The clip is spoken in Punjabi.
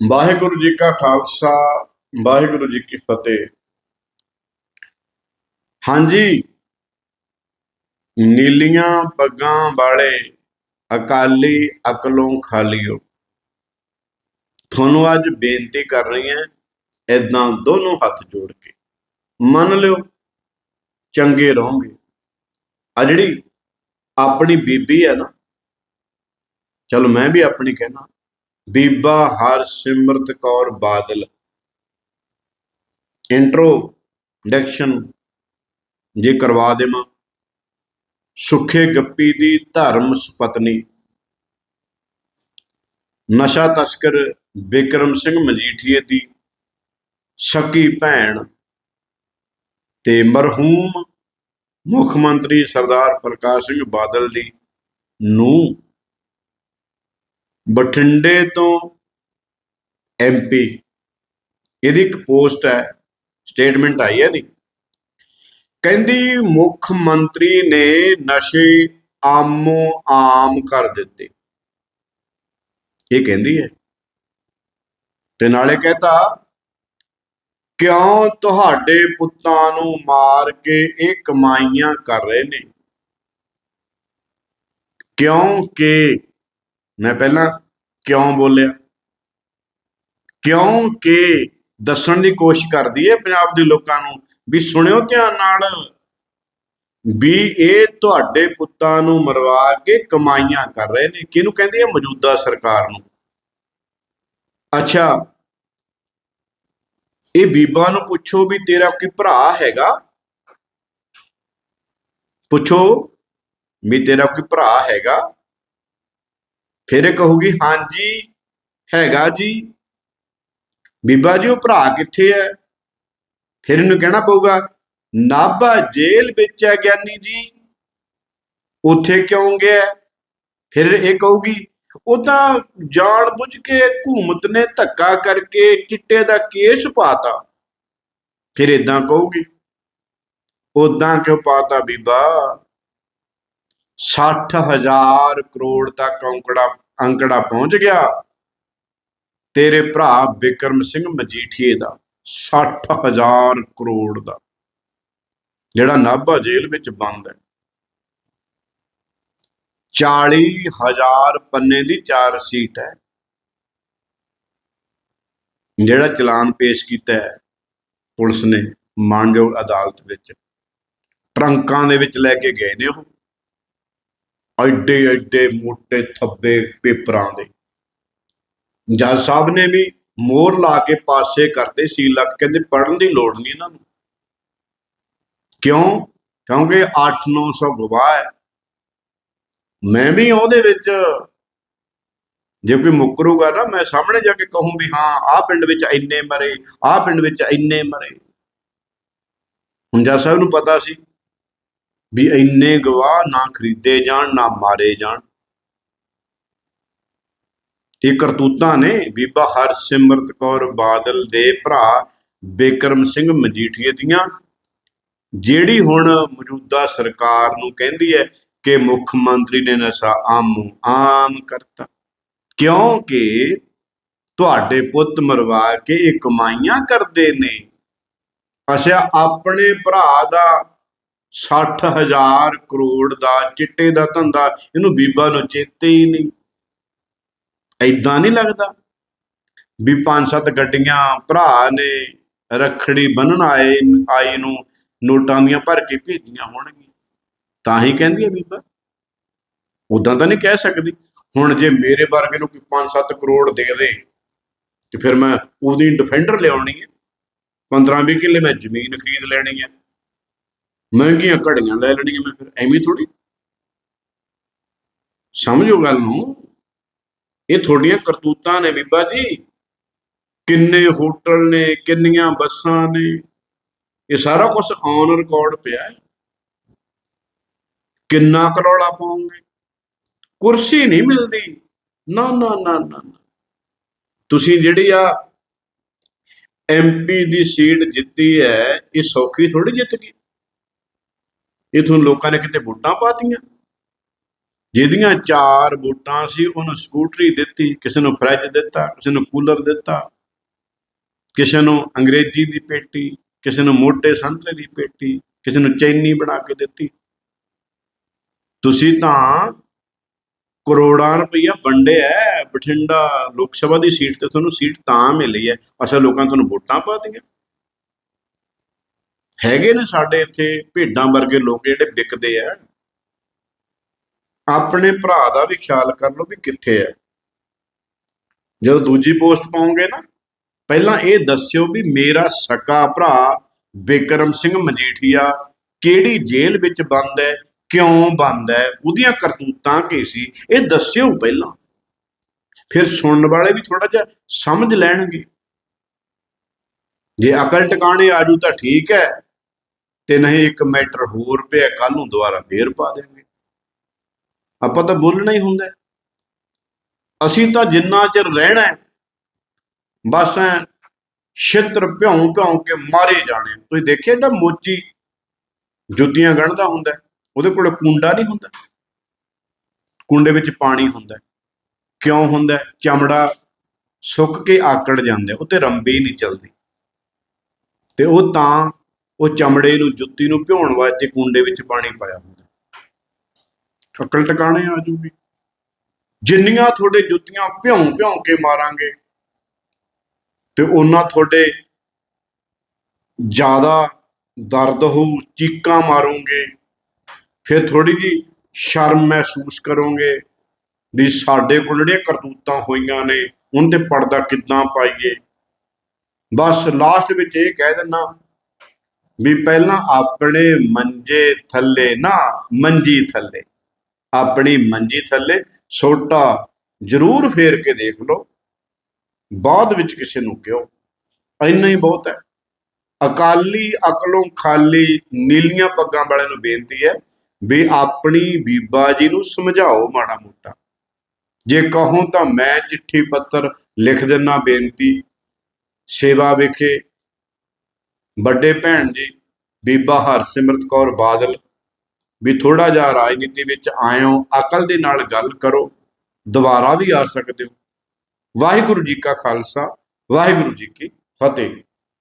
ਵਾਹਿਗੁਰੂ ਜੀ ਕਾ ਖਾਲਸਾ, ਵਾਹਿਗੁਰੂ ਜੀ ਕੀ ਫਤਿਹ। ਹਾਂਜੀ, ਨੀਲੀਆਂ ਪੱਗਾਂ ਵਾਲੇ ਅਕਾਲੀ ਅਕਲੋਂ ਖਾਲੀਓ। ਤੁਹਾਨੂੰ ਅੱਜ ਬੇਨਤੀ ਕਰ ਰਹੀ ਹਾਂ ਇਦਾਂ ਦੋਨੋਂ ਹੱਥ ਜੋੜ ਕੇ। ਮੰਨ ਲਿਓ, ਚੰਗੇ ਰਹੋਗੇ। ਆ ਜਿਹੜੀ ਆਪਣੀ ਬੀਬੀ ਹੈ ਨਾ, ਚਲੋ ਮੈਂ ਵੀ ਆਪਣੀ ਕਹਿਣਾ ਬੀਬਾ ਹਰਸਿਮਰਤ ਕੌਰ ਬਾਦਲ। ਇੰਟਰੋਡਕਸ਼ਨ ਜੇ ਕਰਵਾ ਦੇਵਾਂ। ਸੁਖੇ ਗੱਪੀ ਦੀ ਧਰਮ ਸੁਪਤਨੀ। ਨਸ਼ਾ ਤਸਕਰ ਬਿਕਰਮ ਸਿੰਘ ਮਜੀਠੀਏ ਦੀ ਸਕੀ ਭੈਣ ਤੇ ਮਰਹੂਮ ਮੁੱਖ ਮੰਤਰੀ ਸਰਦਾਰ ਪ੍ਰਕਾਸ਼ ਸਿੰਘ ਬਾਦਲ ਦੀ ਨੂੰ ਬਠਿੰਡੇ ਤੋਂ ਐਮਪੀ ਇਹਦੀ ਇੱਕ ਪੋਸਟ ਹੈ ਸਟੇਟਮੈਂਟ ਆਈ ਹੈ ਇਹਦੀ। ਕਹਿੰਦੀ, ਮੁੱਖ ਮੰਤਰੀ ਨੇ ਨਸ਼ੇ ਆਮੋ ਆਮ ਕਰ ਦਿੱਤੇ। ਇਹ ਕਹਿੰਦੀ ਹੈ। ਤੇ ਨਾਲੇ ਕਹਤਾ, ਕਿਉਂ ਤੁਹਾਡੇ ਪੁੱਤਾਂ ਨੂੰ ਮਾਰ ਕੇ ਇਹ ਕਮਾਈਆਂ ਕਰ ਰਹੇ ਨੇ? ਕਿਉਂਕਿ ਮੈਂ ਪਹਿਲਾਂ ਕਿਉਂ ਬੋਲਿਆ? ਕਿਉਂਕਿ ਦੱਸਣ ਦੀ ਕੋਸ਼ਿਸ਼ ਕਰਦੀ ਹੈ ਪੰਜਾਬ ਦੇ ਲੋਕਾਂ ਨੂੰ ਵੀ ਸੁਣਿਓ ਧਿਆਨ ਨਾਲ ਵੀ ਇਹ ਤੁਹਾਡੇ ਪੁੱਤਾਂ ਨੂੰ ਮਰਵਾ ਕੇ ਕਮਾਈਆਂ ਕਰ ਰਹੇ ਨੇ। ਕਿਹਨੂੰ ਕਹਿੰਦੀ ਹੈ ਮੌਜੂਦਾ ਸਰਕਾਰ ਨੂੰ। ਅੱਛਾ, ਇਹ ਬੀਬਾ ਨੂੰ ਪੁੱਛੋ ਵੀ ਤੇਰਾ ਕੋਈ ਭਰਾ ਹੈਗਾ? ਪੁੱਛੋ ਵੀ ਤੇਰਾ ਕੋਈ ਭਰਾ ਹੈਗਾ? ਫਿਰ ਇਹ ਕਹੂਗੀ, ਹਾਂਜੀ, ਹੈਗਾ ਜੀ। ਬੀਬਾ ਜੀ, ਉਹ ਭਰਾ ਕਿੱਥੇ ਹੈ ਫਿਰ ਇਹਨੂੰ ਕਹਿਣਾ ਪਊਗਾ, ਨਾਭਾ ਜੇਲ੍ਹ ਵਿੱਚ ਹੈ ਗਿਆਨੀ ਜੀ। ਉੱਥੇ ਕਿਉਂ ਗਿਆ? ਫਿਰ ਇਹ ਕਹੂਗੀ, ਉਹ ਤਾਂ ਜਾਣ ਬੁੱਝ ਕੇ ਹਕੂਮਤ ਨੇ ਧੱਕਾ ਕਰਕੇ ਚਿੱਟੇ ਦਾ ਕੇਸ ਪਾਤਾ। ਫਿਰ ਇਦਾਂ ਕਹੂਗੀ ਉਦਾਂ ਕਿਉਂ ਪਾਤਾ ਬੀਬਾ? 60000 ਕਰੋੜ ਤੱਕ ਅੰਕੜਾ ਅੰਕੜਾ ਪਹੁੰਚ ਗਿਆ। ਤੇਰੇ ਭਰਾ ਬਿਕਰਮ ਸਿੰਘ ਮਜੀਠੀਏ ਦਾ 60000 ਕਰੋੜ ਦਾ, ਜਿਹੜਾ ਨਾਭਾ ਜੇਲ੍ਹ ਵਿੱਚ ਬੰਦ ਹੈ। 40000 ਪੰਨੇ ਦੀ ਚਾਰ ਸੀਟ ਹੈ। ਜਿਹੜਾ ਚਲਾਨ ਪੇਸ਼ ਕੀਤਾ ਹੈ, ਪੁਲਿਸ ਨੇ ਮਾਨਯੋਗ ਅਦਾਲਤ ਵਿੱਚ, ਟਰੰਕਾਂ ਦੇ ਵਿੱਚ ਲੈ ਕੇ ਗਏ ਨੇ ਉਹ। ਐਡੇ ਐਡੇ ਮੋਟੇ ਥੱਬੇ ਪੇਪਰਾਂ ਦੇ। ਜੱਜ ਸਾਹਿਬ ਨੇ ਵੀ ਮੋਹਰ ਲਾ ਕੇ ਪਾਸੇ ਕਰਦੇ ਸੀ ਲੱਗ ਕਹਿੰਦੇ ਪੜਨ ਦੀ ਲੋੜ ਨਹੀਂ ਇਹਨਾਂ ਨੂੰ। ਕਿਉਂ? ਕਿਉਂਕਿ 8-900 ਗਵਾਹ ਹੈ। ਮੈਂ ਵੀ ਉਹਦੇ ਵਿੱਚ ਜੇ ਕੋਈ ਮੁਕਰੂਗਾ ਨਾ, ਮੈਂ ਸਾਹਮਣੇ ਜਾ ਕੇ ਕਹੂੰ ਵੀ ਹਾਂ, ਆਹ ਪਿੰਡ ਵਿੱਚ ਇੰਨੇ ਮਰੇ, ਆਹ ਪਿੰਡ ਵਿੱਚ ਇੰਨੇ ਮਰੇ। ਹੁਣ ਜੱਜ ਸਾਹਿਬ ਨੂੰ ਪਤਾ ਸੀ ਵੀ ਇੰਨੇ ਗਵਾਹ ਨਾ ਖਰੀਦੇ ਜਾਣ, ਨਾ ਮਾਰੇ ਜਾਣ। ਇਹ ਕਰਤੂਤਾਂ ਨੇ ਬੀਬਾ ਹਰਸਿਮਰਤ ਕੌਰ ਬਾਦਲ ਦੇ ਭਰਾ ਬਿਕਰਮ ਸਿੰਘ ਮਜੀਠੀਏ ਦੀਆਂ, ਜਿਹੜੀ ਹੁਣ ਮੌਜੂਦਾ ਸਰਕਾਰ ਨੂੰ ਕਹਿੰਦੀ ਹੈ ਕਿ ਮੁੱਖ ਮੰਤਰੀ ਨੇ ਨਸ਼ਾ ਆਮ ਆਮ ਕਰਤਾ। ਕਿਉਂਕਿ ਤੁਹਾਡੇ ਪੁੱਤ ਮਰਵਾ ਕੇ ਇਹ ਕਮਾਈਆਂ ਕਰਦੇ ਨੇ। ਅਸਿਆ ਆਪਣੇ ਭਰਾ ਦਾ 60000 ਕਰੋੜ ਦਾ ਚਿੱਟੇ ਦਾ ਧੰਦਾ, ਇਹਨੂੰ ਬੀਬਾ ਨੂੰ ਚੇਤੇ ਹੀ ਨਹੀਂ। ਐਦਾਂ ਨਹੀਂ ਲੱਗਦਾ ਵੀ ਪੰਜ ਸੱਤ ਗੱਡੀਆਂ ਭਰਾ ਨੇ ਰਖੜੀ ਬੰਨਣ ਆਏ, ਆਈ ਨੂੰ ਨੋਟਾਂ ਦੀਆਂ ਭਰ ਕੇ ਭੇਜੀਆਂ ਹੋਣਗੀਆਂ। ਤਾਂ ਹੀ ਕਹਿੰਦੀ ਹੈ ਬੀਬਾ। ਉਦਾਂ ਤਾਂ ਨਹੀਂ ਕਹਿ ਸਕਦੀ। ਹੁਣ ਜੇ ਮੇਰੇ ਵਰਗੇ ਨੂੰ ਕੋਈ 5-7 ਕਰੋੜ ਦੇ ਦੇ, ਤੇ ਫਿਰ ਮੈਂ ਉਹਦੀ ਡਿਫੈਂਡਰ ਲਿਆਉਣੀ ਹੈ। 15-20 ਕਿੱਲੇ ਮੈਂ ਜ਼ਮੀਨ ਖਰੀਦ ਲੈਣੀ ਹੈ। ਮਹਿੰਗੀਆਂ ਘੜੀਆਂ ਲੈ ਲੈਣੀਆਂ ਮੈਂ ਫਿਰ, ਐਵੇਂ ਥੋੜੀ ਸਮਝੋ ਗੱਲ ਨੂੰ। ਇਹ ਤੁਹਾਡੀਆਂ ਕਰਤੂਤਾਂ ਨੇ ਬੀਬਾ ਜੀ। ਕਿੰਨੇ ਹੋਟਲ ਨੇ, ਕਿੰਨੀਆਂ ਬੱਸਾਂ ਨੇ। ਇਹ ਸਾਰਾ ਕੁਝ ਔਨ ਰਿਕਾਰਡ ਪਿਆ ਹੈ। ਕਿੰਨਾ ਕਰੋਲਾ ਪਾਉਂਗੇ ਕੁਰਸੀ ਨਹੀਂ ਮਿਲਦੀ। ਨਾ ਨਾ ਨਾ ਨਾ ਨਾ। ਤੁਸੀਂ ਜਿਹੜੀ ਆ ਐਮਪੀ ਦੀ ਸੀਟ ਜਿੱਤੀ ਹੈ, ਇਹ ਸੌਖੀ ਥੋੜੀ ਜਿੱਤ ਗਈ? ਇਹ ਤੁਹਾਨੂੰ ਲੋਕਾਂ ਨੇ ਕਿਤੇ ਵੋਟਾਂ ਪਾਤੀਆਂ? ਜਿਹਦੀਆਂ ਚਾਰ ਵੋਟਾਂ ਸੀ, ਉਹਨੂੰ ਸਕੂਟਰੀ ਦਿੱਤੀ, ਕਿਸੇ ਨੂੰ ਫਰਿੱਜ ਦਿੱਤਾ, ਕਿਸੇ ਨੂੰ ਕੂਲਰ ਦਿੱਤਾ, ਕਿਸੇ ਨੂੰ ਅੰਗਰੇਜ਼ੀ ਦੀ ਪੇਟੀ, ਕਿਸੇ ਨੂੰ ਮੋਟੇ ਸੰਤਰੇ ਦੀ ਪੇਟੀ, ਕਿਸੇ ਨੂੰ ਚੈਨੀ ਬਣਾ ਕੇ ਦਿੱਤੀ। ਤੁਸੀਂ ਤਾਂ ਕਰੋੜਾਂ ਰੁਪਈਆ ਵੰਡਿਆ ਬਠਿੰਡਾ ਲੋਕ ਸਭਾ ਦੀ ਸੀਟ ਤੇ ਤੁਹਾਨੂੰ ਸੀਟ ਤਾਂ ਮਿਲੀ ਹੈ ਅਸਲ ਲੋਕਾਂ ਤੁਹਾਨੂੰ ਵੋਟਾਂ ਪਾਤੀਆਂ। ਹੈਗੇ ਨੇ ਸਾਡੇ ਇੱਥੇ ਭੇਡਾਂ ਵਰਗੇ ਲੋਕ ਜਿਹੜੇ ਵਿਕਦੇ ਐ ਆਪਣੇ ਭਰਾ ਦਾ ਵੀ ਖਿਆਲ ਕਰ ਲਓ ਵੀ ਕਿੱਥੇ ਐ ਜਦੋਂ ਦੂਜੀ ਪੋਸਟ ਪਾਉਂਗੇ ਨਾ, ਪਹਿਲਾਂ ਇਹ ਦੱਸਿਓ ਵੀ ਮੇਰਾ ਸਕਾ ਭਰਾ ਬਿਕਰਮ ਸਿੰਘ ਮਜੀਠੀਆ ਕਿਹੜੀ ਜੇਲ੍ਹ ਵਿੱਚ ਬੰਦ ਹੈ, ਕਿਉਂ ਬੰਦ ਹੈ, ਉਹਦੀਆਂ ਕਰਤੂਤਾਂ ਕੀ ਸੀ, ਇਹ ਦੱਸਿਓ ਪਹਿਲਾਂ। ਫਿਰ ਸੁਣਨ ਵਾਲੇ ਵੀ ਥੋੜਾ ਜਿਹਾ ਸਮਝ ਲੈਣਗੇ। ਜੇ ਅਕਲ ਟਿਕਾਣੇ ਆਜੂ ਤਾਂ ਠੀਕ ਹੈ ਤੇ ਨਹੀਂ ਇੱਕ ਮੈਟਰ ਹੋਰ ਪਿਆ ਕੱਲ ਨੂੰ ਦੁਬਾਰਾ ਫੇਰ ਪਾ ਦੇਵਾਂਗੇ ਆਪਾਂ ਤਾਂ ਬੋਲਣਾ ਹੀ ਹੁੰਦਾ ਅਸੀਂ ਤਾਂ ਜਿੰਨਾ ਚਿਰ ਰਹਿਣਾ ਹੈ, ਬਸ ਐ ਛਿੱਤਰ ਭਿਉਂ ਭਿਉਂ ਕੇ ਮਾਰੇ ਜਾਣੇ ਤੁਸੀਂ ਦੇਖਿਆ ਜਿਹੜਾ ਮੋਚੀ ਜੁੱਤੀਆਂ ਗਣਦਾ ਹੁੰਦਾ ਉਹਦੇ ਕੋਲ ਕੁੰਡਾ ਨਹੀਂ ਹੁੰਦਾ। ਕੁੰਡੇ ਵਿੱਚ ਪਾਣੀ ਹੁੰਦਾ ਕਿਉਂ ਹੁੰਦਾ ਚਮੜਾ ਸੁੱਕ ਕੇ ਆਕੜ ਜਾਂਦਾ ਹੈ, ਉਹ ਤੇ ਰੰਬੀ ਨਹੀਂ ਚੱਲਦੀ। ਤੇ ਉਹ ਤਾਂ ਉਹ ਚਮੜੇ ਨੂੰ, ਜੁੱਤੀ ਨੂੰ ਭਿਉਣ ਵਾਸਤੇ ਕੁੰਡੇ ਵਿੱਚ ਪਾਣੀ ਪਾਇਆ ਹੁੰਦਾ। ਅਕਲ ਟਿਕਾਣੇ ਆ ਜੂਗੀ। ਜਿੰਨੀਆਂ ਤੁਹਾਡੇ ਜੁੱਤੀਆਂ ਭਿਉਂ ਭਿਉਂ ਕੇ ਮਾਰਾਂਗੇ, ਤੇ ਉਹਨਾਂ ਤੁਹਾਡੇ ਜ਼ਿਆਦਾ ਦਰਦ ਹੋਊ, ਚੀਕਾਂ ਮਾਰੋਗੇ, ਫਿਰ ਥੋੜੀ ਜੀ ਸ਼ਰਮ ਮਹਿਸੂਸ ਕਰੋਗੇ ਵੀ ਸਾਡੇ ਕੋਲ ਜਿਹੜੀਆਂ ਕਰਤੂਤਾਂ ਹੋਈਆਂ ਨੇ, ਉਹਨਾਂ ਤੇ ਪਰਦਾ ਕਿੱਦਾਂ ਪਾਈਏ। ਬਸ ਲਾਸਟ ਵਿੱਚ ਇਹ ਕਹਿ ਦਿੰਨਾ ਵੀ ਪਹਿਲਾਂ ਆਪਣੇ ਮੰਜੇ ਥੱਲੇ ਨਾ ਮੰਜੀ ਥੱਲੇ। ਆਪਣੀ ਮੰਜੀ ਥੱਲੇ ਛੋਟਾ ਜ਼ਰੂਰ ਫੇਰ ਕੇ ਦੇਖ ਲਓ। ਬਾਅਦ ਵਿੱਚ ਕਿਸੇ ਨੂੰ ਕਿਉ ਇੰਨਾ ਹੀ ਬਹੁਤ ਹੈ। ਅਕਾਲੀ ਅਕਲੋਂ ਖਾਲੀ ਨੀਲੀਆਂ ਪੱਗਾਂ ਵਾਲਿਆਂ ਨੂੰ ਬੇਨਤੀ ਹੈ ਵੀ ਆਪਣੀ ਬੀਬਾ ਜੀ ਨੂੰ ਸਮਝਾਓ ਮਾੜਾ ਮੋਟਾ। ਜੇ ਕਹੋ ਤਾਂ ਮੈਂ ਚਿੱਠੀ ਪੱਤਰ ਲਿਖ ਦਿੰਨਾ ਬੇਨਤੀ। ਸੇਵਾ ਵਿਖੇ ਵੱਡੇ ਭੈਣ ਜੀ, ਬੀਬਾ ਹਰਸਿਮਰਤ ਕੌਰ ਬਾਦਲ, ਵੀ ਥੋੜਾ ਜਿਹਾ ਰਾਜਨੀਤੀ ਵਿੱਚ ਆਇਓ, ਅਕਲ ਦੇ ਨਾਲ ਗੱਲ ਕਰੋ, ਦੁਬਾਰਾ ਵੀ ਆ ਸਕਦੇ ਹੋ। ਵਾਹਿਗੁਰੂ ਜੀ ਕਾ ਖਾਲਸਾ, ਵਾਹਿਗੁਰੂ ਜੀ ਕੀ ਫਤਿਹ।